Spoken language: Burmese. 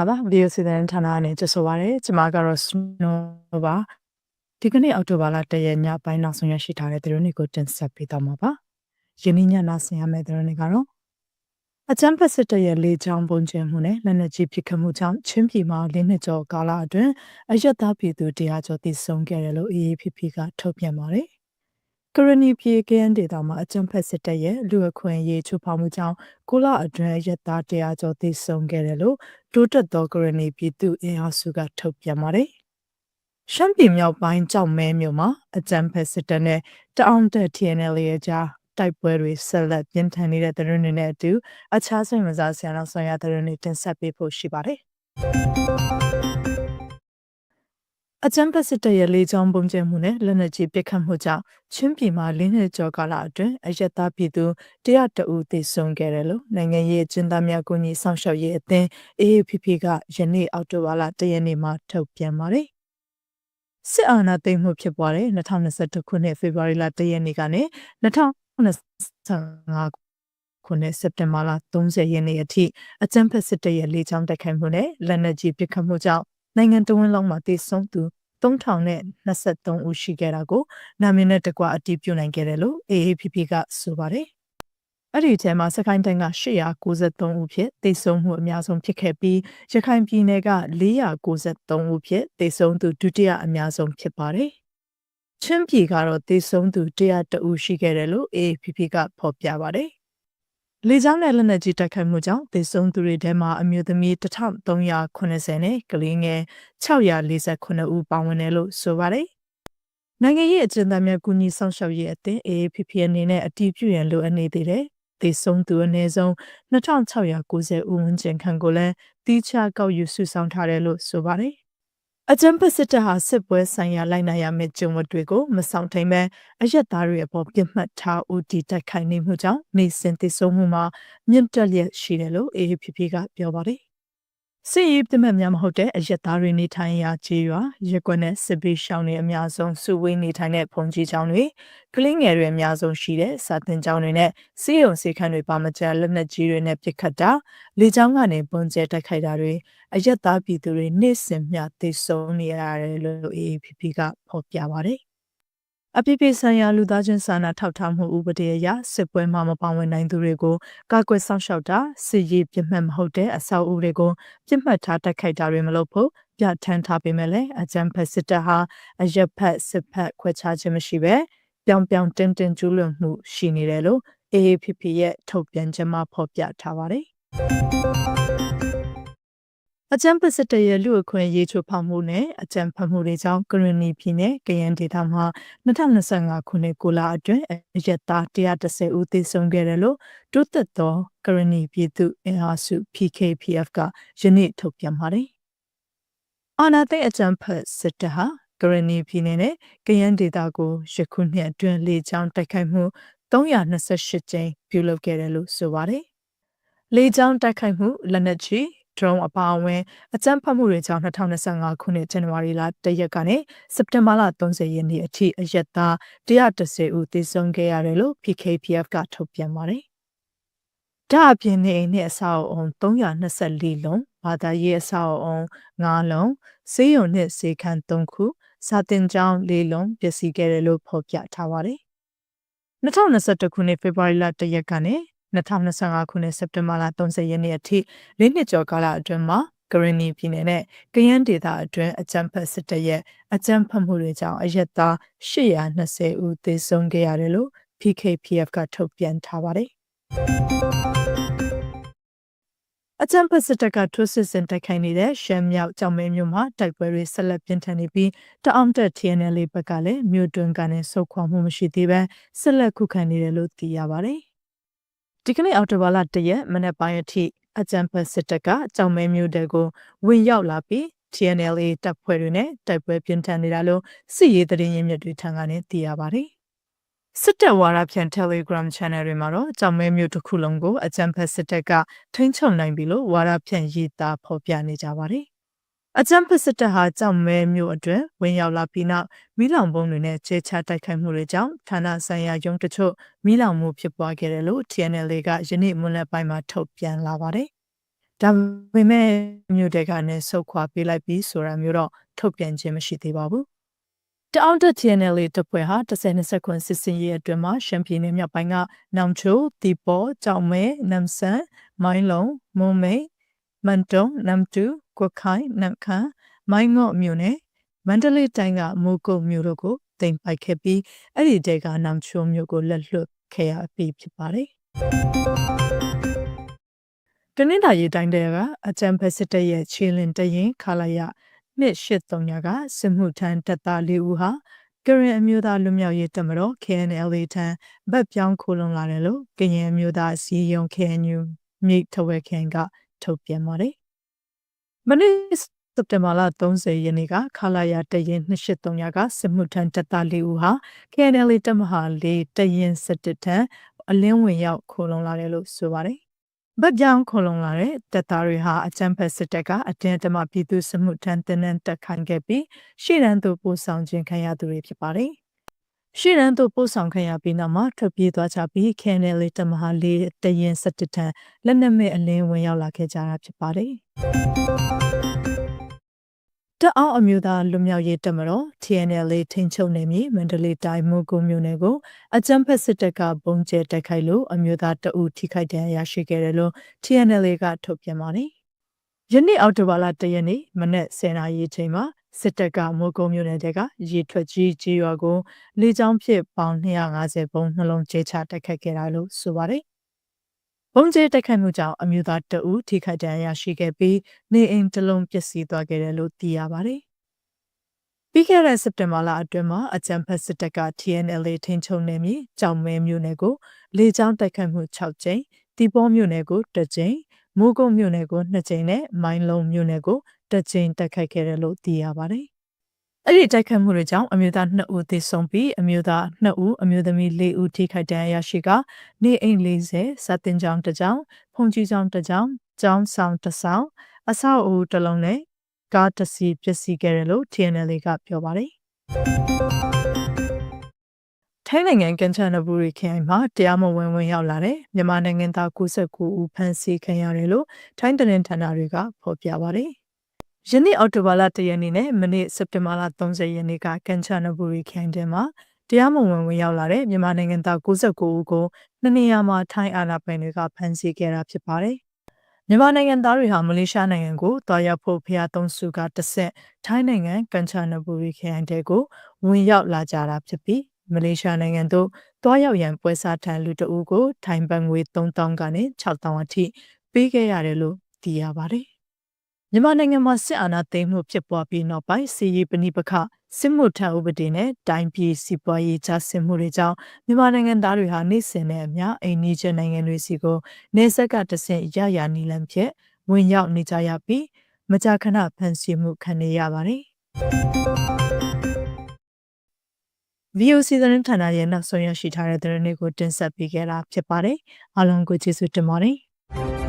င်္ဂလာပါဗီဒီယိုစီစဉ်ဌာနကနေကြိုဆိုပါရစေကျွန်မကတော့ Snow ပါဒီကနေ့အောက်တိုဘာလ1ရက်ညပိုင်းနောက်ဆုံးရရှိထားတဲ့သတင်းတွေကိုတင်ဆက်ပေးသွားမှာပါယင်းညနာဆင်ရမယ့်သတင်းတွေကတော့အချမ်းဖက်စစ်တပ်ရဲ့လေကြောင်းပုံကျင်းမှုနဲ့လက်နက်ကြီးပစ်ခတ်မှုကြောင့်ချင်းပြည်မှာလင်းနှစ်ကျော်ကာလအတွင်းအယက်သားပြည်သူတရားကျော်တည်ဆုံခဲ့တယ်လို့ AAPP ကထုတ်ပြန်ပါတယ် ကရဏီပြည်ကင်းဒေတာမှာအကြံဖက်စစ်တပ်ရဲ့လူအခွင့်အရေးချိုးဖောက်မှုကြောင့်ကိုလာအတွင်းရက်သားတရားကျော်သိဆုံးခဲ့တယ်လို့တိုးတက်သောကရဏီပြည်သူအင်အားစုကထုတ်ပြန်ပါတယ်။ရှမ်းပြည်မြောက်ပိုင်းကြောက်မဲမြို့မှာအကြံဖက်စစ်တပ်နဲ့တအောင်တက် TNL ရဲ့ကြားတိုက်ပွဲတွေဆက်လက်ပြင်းထန်နေတဲ့သတင်းတွေနဲ့အတူအခြားစိတ်ဝင်စားစရာနောက်ဆုံးရသတင်းတွေတင်ဆက်ပေးဖို့ရှိပါတယ်။ အကြံဖက်စစ်တပ်ရဲ့လေကြောင်းပုံကျဲမှုနဲ့လက်နက်ကြီးပစ်ခတ်မှုကြောင့်ချင်းပြည်မှာလင်းနှစ်ကျော်ကာလအတွင်းအယက်သားပြည်သူတရားတအူသေဆုံးခဲ့တယ်လို့နိုင်ငံရေးအကျဉ်းသားများကူညီဆောင်ရှောက်ရေးအသင်း AAPP ကယနေ့အောက်တိုဘာလ၁ရက်နေ့မှာထုတ်ပြန်ပါတယ်။စစ်အာဏာသိမ်းမှုဖြစ်ပွားတဲ့2021ခုနှစ်ဖေဖော်ဝါရီလ၁ရက်နေ့ကနေ2025ခုနှစ်စက်တင်ဘာလ30ရက်နေ့အထိအကြံဖက်စစ်တပ်ရဲ့လေကြောင်းတိုက်ခိုက်မှုနဲ့လက်နက်ကြီးပစ်ခတ်မှုကြောင့် နိုင်ငံတော်ဝန်လုံးမှာတည်ဆုံသူ3023ဦးရှိခဲ့တာကိုနာမည်နဲ့တကွအတည်ပြုနိုင်ခဲ့တယ်လို့ AAPP ကဆိုပါတယ်။အဲ့ဒီထဲမှာစကိုင်းတိုင်းက893ဦးဖြစ်တည်ဆုံမှုအများဆုံးဖြစ်ခဲ့ပြီးရခိုင်ပြည်နယ်က493ဦးဖြစ်တည်ဆုံသူဒုတိယအများဆုံးဖြစ်ပါတယ်။ချင်းပြည်ကတော့တည်ဆုံသူ102ဦးရှိခဲ့တယ်လို့ AAPP ကဖော်ပြပါတယ် လေကြောင်းနဲ့လက်နက်ကြီးတိုက်ခိုက်မှုကြောင့်သေဆုံးသူတွေထဲမှာအမျိုးသမီး1380နဲ့ကလေးငယ်648ဦးပါဝင်တယ်လို့ဆိုပါတယ်။နိုင်ငံရေးအကျဉ်းသားများကူညီဆောင်ရှောက်ရေးအသင်း AAPP အနေနဲ့အတည်ပြုရန်လိုအပ်နေသေးတယ်။သေဆုံးသူအနည်းဆုံး2690ဦးဝန်းကျင်ခန့်ကိုလည်းတီးခြားကောက်ယူစုဆောင်းထားတယ်လို့ဆိုပါတယ်။ အကြံဖက်စစ်တပ်ဟာစစ်ပွဲဆိုင်ရာလိုက်နိုင်ရမယ့်ကျုံဝတ်တွေကိုမဆောင်ထိန်ပဲအရက်သားတွေအပေါ်ပြစ်မှတ်ထားဦးတည်တိုက်ခိုက်နေမှုကြောင့်နေစဉ်တည်ဆုံမှုမှာမြင့်တက်လျက်ရှိတယ်လို့ AAPP ကပြောပါတယ် စစ်ရေးပြမတ်များမဟုတ်တဲ့အရက်သားတွေနေထိုင်ရာခြေရွာရက်ကွက်နဲ့စစ်ပေးရှောင်းတွေအများဆုံးစုဝေးနေထိုင်တဲ့ဘုံကြီးကျောင်းတွေကလင်းငယ်တွေအများဆုံးရှိတဲ့စာသင်ကျောင်းတွေနဲ့စီးရုံစေခန်းတွေပါမကျလက်နက်ကြီးတွေနဲ့ပစ်ခတ်တာလေကြောင်းကနေပုံကျဲတိုက်ခိုက်တာတွေအရက်သားပြည်သူတွေနေ့စဉ်မျှသိဆုံးနေရတယ်လို့ AAPP ကဖော်ပြပါတယ် အပြည့်ပြည့်ဆိုင်ရာလူသားချင်းစာနာထောက်ထားမှုဥပဒေအရစစ်ပွဲမှာမပါဝင်နိုင်သူတွေကိုကာကွယ်ဆောင်ရှောက်တာစစ်ရေးပြစ်မှတ်မဟုတ်တဲ့အဆောက်အဦတွေကိုပြစ်မှတ်ထားတိုက်ခိုက်တာတွေမလုပ်ဖို့ပြဋ္ဌာန်းထားပေမဲ့လည်းအကြံဖက်စစ်တပ်ဟာအရက်ဖက်စစ်ဖက်ခွဲခြားခြင်းမရှိဘဲပြောင်ပြောင်တင်းတင်းကျူးလွန်မှုရှိနေတယ်လို့ AAPP ရဲ့ထုတ်ပြန်ချက်မှာဖော်ပြထားပါတယ် အကြံပစစ်တရဲ့လူအခွင့်ရေးချိုးဖောက်မှုနဲ့အကြံဖတ်မှုတွေကြောင့်ကရဏီပြည်နယ်ကရန်ဒေသမှာ2025ခုနှစ်ကိုလာအတွင်းအရက်သား130ဦးသေဆုံးခဲ့တယ်လို့တိုးသက်သောကရဏီပြည်သူအင်အားစု PKPF ကယနေ့ထုတ်ပြန်ပါတယ်။အာနာသိအကြံဖတ်စစ်တဟာကရဏီပြည်နယ်နဲ့ကရန်ဒေသကိုယခုနှစ်အတွင်းလေကြောင်းတိုက်ခိုက်မှု328ကြိမ်ပြုလုပ်ခဲ့တယ်လို့ဆိုပါတယ်။လေကြောင်းတိုက်ခိုက်မှုလက်နက်ကြီး drone အပါအဝင်အကြမ်းဖက်မှုတွေကြောင့်2025ခုနှစ်ဇန်နဝါရီလ1ရက်ကနေစက်တင်ဘာလ30ရက်နေ့အထိအရက်သား130ဦးသေဆုံးခဲ့ရတယ်လို့ PKPF ကထုတ်ပြန်ပါတယ်။ဒါအပြင်နေအိမ်နဲ့အဆောက်အုံ324လုံးဘာသာရေးအဆောက်အုံ9လုံးဆေးရုံနဲ့ဆေးခန်း3ခုစာတင်ကျောင်း4လုံးပျက်စီးခဲ့တယ်လို့ဖော်ပြထားပါတယ်။2021ခုနှစ်ဖေဖော်ဝါရီလ1ရက်ကနေ 2025ခုနှစ်စက်တင်ဘာလ30ရက်နေ့အထိလေးနှစ်ကျော်ကာလအတွင်းမှာကရနီပြည်နယ်နဲ့ကယန်းဒေသအတွင်းအကြမ်းဖက်စစ်တပ်ရဲ့အကြမ်းဖက်မှုတွေကြောင့်အရက်သား820ဦးသေဆုံးခဲ့ရတယ်လို့ PKPF ကထုတ်ပြန်ထားပါတယ်။အကြံဖက်စစ်တပ်ကထိုးစစ်ဆင်တိုက်ခိုက်နေတဲ့ရှမ်းမြောက်ကြောင်မဲမြို့မှာတိုက်ပွဲတွေဆက်လက်ပြင်းထန်နေပြီးတအောင်တက် TNL ဘက်ကလည်းမြို့တွင်းကနေဆုတ်ခွာမှုမရှိသေးဘဲဆက်လက်ခုခံနေတယ်လို့သိရပါတယ်။ ဒီကနေ့အော်တိုဘာလ၁ရက်မနေ့ပိုင်းအထိအကြံဖက်စစ်တပ်ကကြောင်မဲမျိုးတဲကိုဝင်ရောက်လာပြီး TNLA တပ်ဖွဲ့တွေနဲ့တိုက်ပွဲပြင်းထန်နေတာလို့စစ်ရေးသတင်းရင်းမြစ်တွေထံကနေသိရပါတယ်။စစ်တပ်ဝါဒဖြန့် Telegram Channel တွေမှာတော့ကြောင်မဲမျိုးတစ်ခုလုံးကိုအကြံဖက်စစ်တပ်ကထိန်းချုပ်နိုင်ပြီလို့ဝါဒဖြန့်ရေးသားဖော်ပြနေကြပါတယ် အကြံဖစစ်တပ်ဟာကြောက်မဲမျိုးအတွင်းဝင်ရောက်လာပြီးနောက်မိလောင်ပုံတွေနဲ့ချေချတိုက်ခိုက်မှုတွေကြောင့်ဌာနဆိုင်ရာရုံးတချို့မိလောင်မှုဖြစ်ပွားခဲ့တယ်လို့ TNL ကယနေ့မွန်းလယ်ပိုင်းမှာထုတ်ပြန်လာပါတယ်ဒါပေမဲ့မြို့တဲကနေဆုတ်ခွာပေးလိုက်ပြီးဆိုတာမျိုးတော့ထုတ်ပြန်ခြင်းမရှိသေးပါဘူး။တအောင်းတက် TNL တပ်ဖွဲ့ဟာ10ခွန်စစ်စင်ရေးအတွင်းမှာရှမ်ပီယံမြောက်ပိုင်းကနောင်ချိုတီပေါ်ကြောင်မဲနမ်ဆန်မိုင်းလုံမုံမဲ မန်တုံနမ်တူကွခိုင်နမ်ခန်မိုင်းငေါ့မြို့နယ်မန္တလေးတိုင်းကမူကုတ်မြို့တို့ကိုတင်ပိုက်ခဲ့ပြီးအဲ့ဒီတဲကနမ်ချိုမြို့ကိုလက်လွတ်ခဲ့ရပြီးဖြစ်ပါတယ်။တနင်္လာရီတိုင်းတဲကအကြံဖက်စစ်တပ်ရဲ့ခြေလင်တရင်ခလာရ283ညကစစ်မှုထမ်းတပ်သား၄ဦးဟာကရင်အမျိုးသားလူမျိုးရေးတပ်မတော် KNL ထံဗတ်ပြောင်းခိုးလုံလာတယ်လို့ကရင်အမျိုးသားစီယုံ KNU မြိတ်ထဝဲခန်က ထုတ်ပြန်ပါတယ်။မနေ့စက်တင်ဘာလ30ရက်နေ့ကခလာရတရင်283ကစစ်မှုထမ်းတပ်သား၄ဦးဟာ KNL တပ်မဟာ၄တရင်17ထံအလင်းဝင်ရောက်ခိုးလုံလာတယ်လို့ဆိုပါတယ်ဗတ်ကြောင်ခုံလုံလာတဲ့တပ်သားတွေဟာအကြမ်းဖက်စစ်တပ်ကအတင်းအဓမ္မပြည်သူစစ်မှုထမ်းတင်တဲ့တက်ခိုင်ခဲ့ပြီးရှေ့တန်းသို့ပို့ဆောင်ခြင်းခံရသူတွေဖြစ်ပါတယ်။ ရှေ့တန်းသို့ပို့ဆောင်ခံရပြီးနောက်မှာထွက်ပြေးသွားကြပြီး KNL တမဟာလေးတရင်စက်တထံလက်နက်မဲ့အလင်းဝင်ရောက်လာခဲ့ကြတာဖြစ်ပါတယ်။တအောင်းအမျိုးသားလူမျိုးရေးတပ်မတော် TNL ထိန်ချုပ်နေမြေမန္တလေးတိုင်းမုကုမြို့နယ်ကိုအကြမ်းဖက်စစ်တပ်ကပုံကျဲတိုက်ခိုက်လို့အမျိုးသားတအုပ်ထိခိုက်ဒဏ်ရာရရှိခဲ့တယ်လို့ TNL ကထုတ်ပြန်ပါတယ်။ယနေ့အောက်တိုဘာလ၁ရက်နေ့မနက်10:00နာရီချိန်မှာ စစ်တပ်ကမိုးကုံမြို့နယ်ကရေထွက်ကြီးကြီးရွာကိုလေကြောင်းဖြင့်ပေါင်250ပုံနှလုံးကျဲချတိုက်ခိုက်ခဲ့တာလို့ဆိုပါတယ်။ဘုံကျဲတိုက်ခိုက်မှုကြောင့်အမျိုးသားတအူးထိခိုက်ဒဏ်ရာရရှိခဲ့ပြီးနေအိမ်တစ်လုံးပျက်စီးသွားခဲ့တယ်လို့သိရပါတယ်။ပြီးခဲ့တဲ့စက်တင်ဘာလအတွင်းမှာအကြံဖက်စစ်တပ်က TNL ထင်းချုံနေမြေကြောင်မဲမြို့နယ်ကိုလေကြောင်းတိုက်ခိုက်မှု6ကြိမ်တီပေါ်မြို့နယ်ကို1ကြိမ်မိုးကုတ်မြို့နယ်ကို2ကြိမ်နဲ့မိုင်းလုံးမြို့နယ်ကို 1ကြိမ်တိုက်ခိုက်ခဲ့တယ်လို့သိရပါတယ်အဲ့ဒီတိုက်ခတ်မှုတွေကြောင့်အမျိုးသား2ဦးသေဆုံးပြီးအမျိုးသား2ဦးအမျိုးသမီး4ဦးထိခိုက်ဒဏ်ရာရရှိက နေအိမ်40စက်တင်ကြောင်တစ်ကြောင်ဖုန်ကြီးကြောင်တစ်ကြောင်ကျောင်းဆောင်တစ်ဆောင်အဆောက်အဦတစ်လုံးနဲ့ကားတစ်စီးပျက်စီးခဲ့တယ်လို့ TNL ကပြောပါတယ်ထိုင်းနိုင်ငံကန်ချန်နဘူရီခရိုင်မှာတရားမဝင်ဝင်ရောက်လာတဲ့မြန်မာနိုင်ငံသား69ဦးဖမ်းဆီးခံရတယ်လို့ထိုင်းသတင်းဌာနတွေကဖော်ပြပါတယ်။ ယနေ့အောက်တိုဘာလ၁ရက်နေ့နဲ့မနေ့စက်တင်ဘာလ30ရက်နေ့ကကန်ချာနဘူရီခိုင်တဲမှာတရားမဝင်ဝင်ရောက်လာတဲ့မြန်မာနိုင်ငံသား69ဦးကိုနှစ်နေရာမှာထိုင်းအာဏာပိုင်တွေကဖမ်းဆီးခဲ့တာဖြစ်ပါတယ်။မြန်မာနိုင်ငံသားတွေဟာမလေးရှားနိုင်ငံကိုတွားရောက်ဖို့ဖျားသုံးစုကတစ်ဆက်ထိုင်းနိုင်ငံကန်ချာနဘူရီခိုင်တဲကိုဝင်ရောက်လာကြတာဖြစ်ပြီးမလေးရှားနိုင်ငံသို့တွားရောက်ရန်ပွဲစားထံလူတအူးကိုထိုင်းဘတ်ငွေ3000ကနေ6000အထိပေးခဲ့ရတယ်လို့သိရပါတယ် မြန်မာနိုင်ငံမှာစစ်အာဏာသိမ်းမှုဖြစ်ပွားပြီးနောက်ပိုင်းစီရေးပဏိပခစစ်မှုထမ်းဥပဒေနဲ့တိုင်းပြည်စီးပွားရေးချဆင်မှုတွေကြောင့်မြန်မာနိုင်ငံသားတွေဟာနေ့စဉ်နဲ့အမျှအိမ်နီးချင်းနိုင်ငံတွေစီကိုနေဆက်ကတဆင့်ရရနီလန်ဖြစ်ဝင်ရောက်နေကြရပြီးမကြာခဏဖန်ဆီးမှုခံနေရပါတယ်။ VOC သတင်းဌာနရဲ့နောက်ဆုံးရရှိထားတဲ့သတင်းတွေကိုတင်ဆက်ပေးခဲ့တာဖြစ်ပါတယ်။အားလုံးကိုကျေးဇူးတင်ပါတယ်။